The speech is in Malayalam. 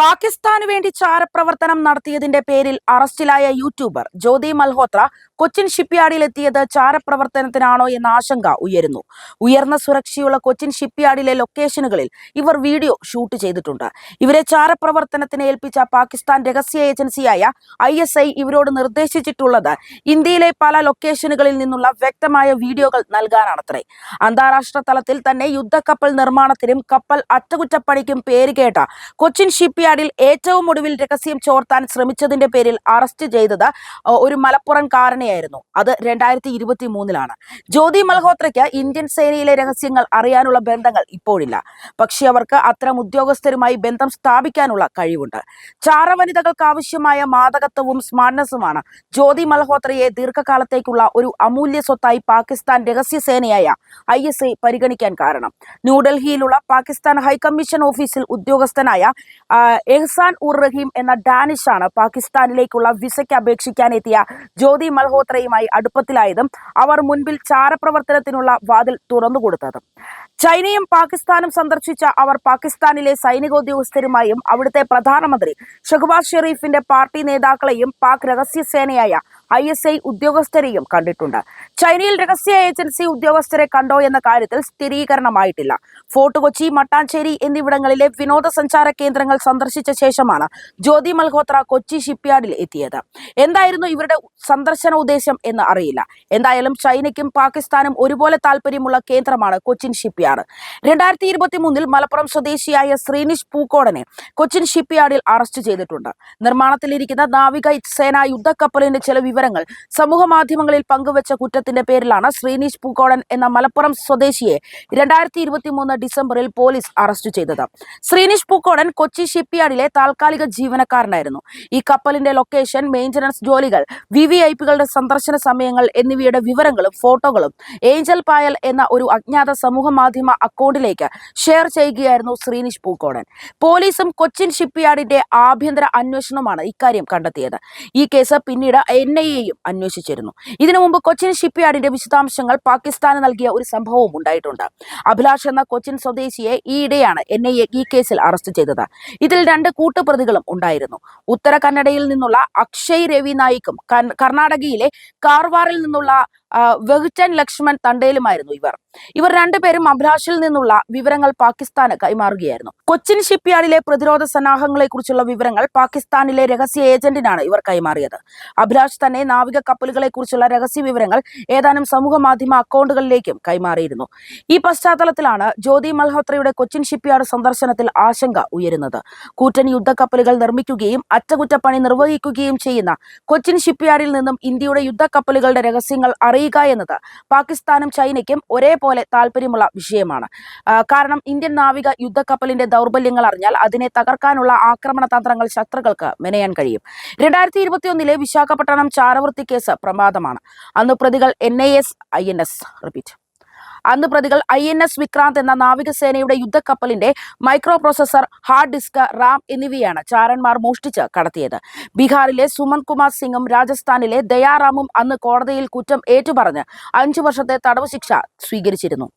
പാകിസ്ഥാനു വേണ്ടി ചാരപ്രവർത്തനം നടത്തിയതിന്റെ പേരിൽ അറസ്റ്റിലായ യൂട്യൂബർ ജ്യോതി മൽഹോത്ര കൊച്ചിൻ ഷിപ്പ്യാർഡിൽ എത്തിയത് ചാരപ്രവർത്തനത്തിനാണോ എന്ന ആശങ്ക ഉയരുന്നു. ഉയർന്ന സുരക്ഷയുള്ള കൊച്ചിൻ ഷിപ്പ്യാർഡിലെ ലൊക്കേഷനുകളിൽ ഇവർ വീഡിയോ ഷൂട്ട് ചെയ്തിട്ടുണ്ട്. ഇവരെ ചാരപ്രവർത്തനത്തിന് ഏൽപ്പിച്ച പാകിസ്ഥാൻ രഹസ്യ ഏജൻസിയായ ഐ ഇവരോട് നിർദ്ദേശിച്ചിട്ടുള്ളത് ഇന്ത്യയിലെ പല ലൊക്കേഷനുകളിൽ നിന്നുള്ള വ്യക്തമായ വീഡിയോകൾ നൽകാനാണത്രേ. അന്താരാഷ്ട്ര തലത്തിൽ തന്നെ യുദ്ധക്കപ്പൽ നിർമ്മാണത്തിനും കപ്പൽ അറ്റകുറ്റപ്പണിക്കും പേരുകേട്ട കൊച്ചിൻ ഷിപ്പ്യാർഡിൽ ഏറ്റവും ഒടുവിൽ രഹസ്യം ചോർത്താൻ ശ്രമിച്ചതിന്റെ പേരിൽ അറസ്റ്റ് ചെയ്തത് ഒരു മലപ്പുറം കാരനെയായിരുന്നു. അത് രണ്ടായിരത്തി ഇരുപത്തി മൂന്നിലാണ് ജ്യോതി മൽഹോത്രയ്ക്ക് ഇന്ത്യൻ സേനയിലെ രഹസ്യങ്ങൾ അറിയാനുള്ള ബന്ധങ്ങൾ ഇപ്പോഴില്ല. പക്ഷെ അവർക്ക് അത്തരം ഉദ്യോഗസ്ഥരുമായി ബന്ധം സ്ഥാപിക്കാനുള്ള കഴിവുണ്ട്. ചാരവനിതകൾക്ക് ആവശ്യമായ മാതകത്വവും സ്മാർട്ട്നെസ്സുമാണ് ജ്യോതി മൽഹോത്രയെ ദീർഘകാലത്തേക്കുള്ള ഒരു അമൂല്യ സ്വത്തായി പാകിസ്ഥാൻ രഹസ്യസേനയായ ഐ എസ് ഐ പരിഗണിക്കാൻ കാരണം. ന്യൂഡൽഹിയിലുള്ള പാകിസ്ഥാൻ ഹൈക്കമ്മീഷൻ ഓഫീസിൽ ഉദ്യോഗസ്ഥനായ എഹ്സാൻ ഉർ റഹീം എന്ന ഡാനിഷാണ് പാകിസ്ഥാനിലേക്കുള്ള വിസയ്ക്ക് അപേക്ഷിക്കാൻ എത്തിയ ജ്യോതി മൽഹോത്രയുമായി അടുപ്പത്തിലായതും അവർ മുൻപിൽ ചാരപ്രവർത്തനത്തിനുള്ള വാതിൽ തുറന്നുകൊടുത്തതും. ചൈനയും പാകിസ്ഥാനും സന്ദർശിച്ച അവർ പാകിസ്ഥാനിലെ സൈനികോദ്യോഗസ്ഥരുമായും അവിടുത്തെ പ്രധാനമന്ത്രി ഷഹബാസ് ഷെറീഫിന്റെ പാർട്ടി നേതാക്കളെയും പാക് രഹസ്യസേനയായ ഐ എസ് ഐ ഉദ്യോഗസ്ഥരെയും കണ്ടിട്ടുണ്ട്. ചൈനയിൽ രഹസ്യ ഏജൻസി ഉദ്യോഗസ്ഥരെ കണ്ടോ എന്ന കാര്യത്തിൽ സ്ഥിരീകരണമായിട്ടില്ല. ഫോർട്ട് കൊച്ചി മട്ടാഞ്ചേരി എന്നിവിടങ്ങളിലെ വിനോദസഞ്ചാര കേന്ദ്രങ്ങൾ സന്ദർശിച്ച ശേഷമാണ് ജ്യോതി മൽഹോത്ര കൊച്ചി ഷിപ്പ്യാർഡിൽ എത്തിയത്. എന്തായിരുന്നു ഇവരുടെ സന്ദർശന ഉദ്ദേശം എന്ന് അറിയില്ല. എന്തായാലും ചൈനയ്ക്കും പാകിസ്ഥാനും ഒരുപോലെ താല്പര്യമുള്ള കേന്ദ്രമാണ് കൊച്ചിൻ ഷിപ്പ്യാർഡ്. രണ്ടായിരത്തി ഇരുപത്തി മൂന്നിൽ മലപ്പുറം സ്വദേശിയായ ശ്രീനിഷ് പൂക്കോടനെ കൊച്ചിൻ ഷിപ്പ്യാർഡിൽ അറസ്റ്റ് ചെയ്തിട്ടുണ്ട്. നിർമ്മാണത്തിലിരിക്കുന്ന നാവിക സേന യുദ്ധക്കപ്പലിന്റെ ചില വിവരങ്ങൾ സമൂഹ മാധ്യമങ്ങളിൽ പങ്കുവച്ച കുറ്റത്തിന്റെ പേരിലാണ് ശ്രീനിഷ് പൂക്കോടൻ എന്ന മലപ്പുറം സ്വദേശിയെ രണ്ടായിരത്തി ഇരുപത്തി മൂന്ന് ഡിസംബറിൽ പോലീസ് അറസ്റ്റ് ചെയ്തത്. ശ്രീനിഷ് പൂക്കോടൻ കൊച്ചി ഷിപ്പ്യാർഡിലെ താൽക്കാലിക ജീവനക്കാരനായിരുന്നു. ഈ കപ്പലിന്റെ ലൊക്കേഷൻ മെയിന്റനൻസ് ജോലികൾ വി വി ഐ പികളുടെ സന്ദർശന സമയങ്ങൾ എന്നിവയുടെ വിവരങ്ങളും ഫോട്ടോകളും ഏഞ്ചൽ പായൽ എന്ന ഒരു അജ്ഞാത സമൂഹ മാധ്യമ അക്കൗണ്ടിലേക്ക് ഷെയർ ചെയ്യുകയായിരുന്നു ശ്രീനിഷ് പൂക്കോടൻ പോലീസും കൊച്ചിൻ ഷിപ്പ്യാർഡിന്റെ ആഭ്യന്തര അന്വേഷണമാണ് ഇക്കാര്യം കണ്ടെത്തിയത്. ഈ കേസ് പിന്നീട് എൻ ഐ എയും അന്വേഷിച്ചിരുന്നു. ഇതിനു മുമ്പ് കൊച്ചിൻ ഷിപ്പ്യാർഡിന്റെ വിശദാംശങ്ങൾ പാകിസ്ഥാന് നൽകിയ ഒരു സംഭവവും ഉണ്ടായിട്ടുണ്ട്. അഭിലാഷ് എന്ന കൊച്ചിൻ സ്വദേശിയെ ഈയിടെയാണ് എൻ ഐ എ ഈ കേസിൽ അറസ്റ്റ് ചെയ്തത്. ഇതിൽ രണ്ട് കൂട്ടുപ്രതികളും ഉണ്ടായിരുന്നു. ഉത്തര കന്നഡയിൽ നിന്നുള്ള അക്ഷയ് രവി നായിക്കും കർണാടകയിലെ കാർവാറിൽ നിന്നുള്ള വെഹ്ചൻ ലക്ഷ്മൺ തണ്ടേലുമായിരുന്നു ഇവർ. ഇവർ രണ്ടുപേരും അഭിലാഷിൽ നിന്നുള്ള വിവരങ്ങൾ പാകിസ്ഥാന് കൈമാറുകയായിരുന്നു. കൊച്ചിൻ ഷിപ്പ്യാർഡിലെ പ്രതിരോധ സന്നാഹങ്ങളെ കുറിച്ചുള്ള വിവരങ്ങൾ പാകിസ്ഥാനിലെ രഹസ്യ ഏജന്റിനാണ് ഇവർ കൈമാറിയത്. അഭിലാഷ് തന്നെ നാവിക കപ്പലുകളെ കുറിച്ചുള്ള രഹസ്യ വിവരങ്ങൾ ഏതാനും സമൂഹ മാധ്യമ അക്കൗണ്ടുകളിലേക്കും കൈമാറിയിരുന്നു. ഈ പശ്ചാത്തലത്തിലാണ് ജ്യോതി മൽഹോത്രയുടെ കൊച്ചിൻ ഷിപ്പ്യാർഡ് സന്ദർശനത്തിൽ ആശങ്ക ഉയരുന്നത്. കൂറ്റൻ യുദ്ധക്കപ്പലുകൾ നിർമ്മിക്കുകയും അറ്റകുറ്റപ്പണി നിർവഹിക്കുകയും ചെയ്യുന്ന കൊച്ചിൻ ഷിപ്പ്യാർഡിൽ നിന്നും ഇന്ത്യയുടെ യുദ്ധക്കപ്പലുകളുടെ രഹസ്യങ്ങൾ അറിയുക എന്നത് പാകിസ്ഥാനും ചൈനയ്ക്കും ഒരേപോലെ താല്പര്യമുള്ള വിഷയമാണ്. കാരണം ഇന്ത്യൻ നാവിക യുദ്ധക്കപ്പലിന്റെ ദൗർബല്യങ്ങൾ അറിഞ്ഞാൽ അതിനെ തകർക്കാനുള്ള ആക്രമണ തന്ത്രങ്ങൾ ശത്രുക്കൾക്ക് മെനയാൻ കഴിയും. രണ്ടായിരത്തി ഇരുപത്തിയൊന്നിലെ വിശാഖപട്ടണം ചാരവൃത്തി കേസ് പ്രമാദമാണ്. അന്ന് പ്രതികൾ N I S I N S. Repeat. അന്ന് പ്രതികൾ ഐ എൻ എസ് വിക്രാന്ത് എന്ന നാവികസേനയുടെ യുദ്ധക്കപ്പലിന്റെ microprocessor hard disk RAM എന്നിവയാണ് ചാരന്മാർ മോഷ്ടിച്ച് കടത്തിയത്. ബീഹാറിലെ സുമൻ കുമാർ സിംഗും രാജസ്ഥാനിലെ ദയാറാമും അന്ന് കോടതിയിൽ കുറ്റം ഏറ്റുപറഞ്ഞ് അഞ്ചു വർഷത്തെ തടവ് ശിക്ഷ സ്വീകരിച്ചിരുന്നു.